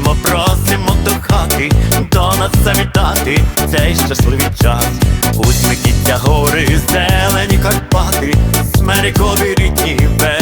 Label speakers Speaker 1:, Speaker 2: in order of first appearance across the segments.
Speaker 1: просимо, просимо до хати, до нас завітати цей щасливий час. Усміхніття гори, зелені Карпати, смерікові рідні береги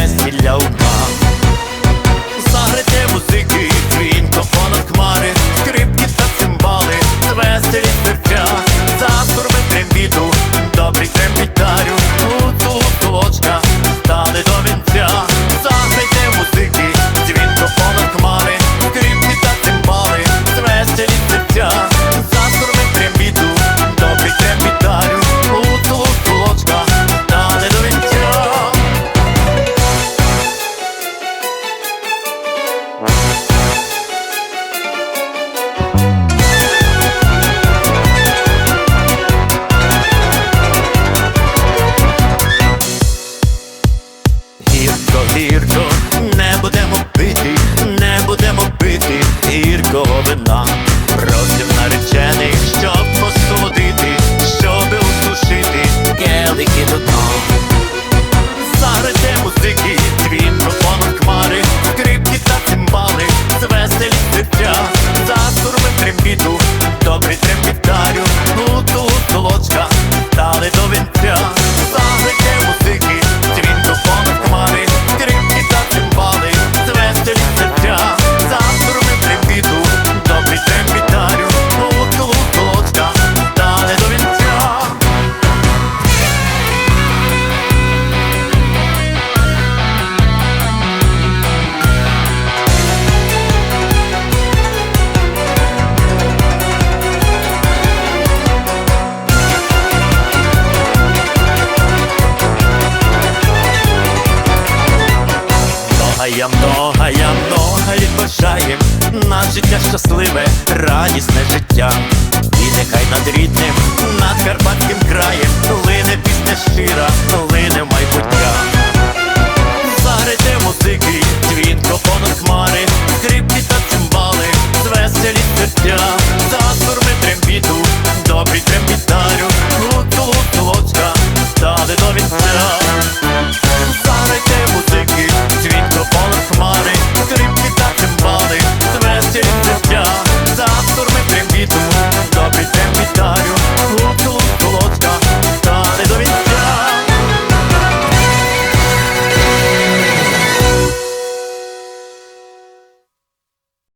Speaker 1: Я много, я много і бажаю на життя щасливе, радісне життя. І нехай над рідним, над Карпатським краєм, лине пісня щира.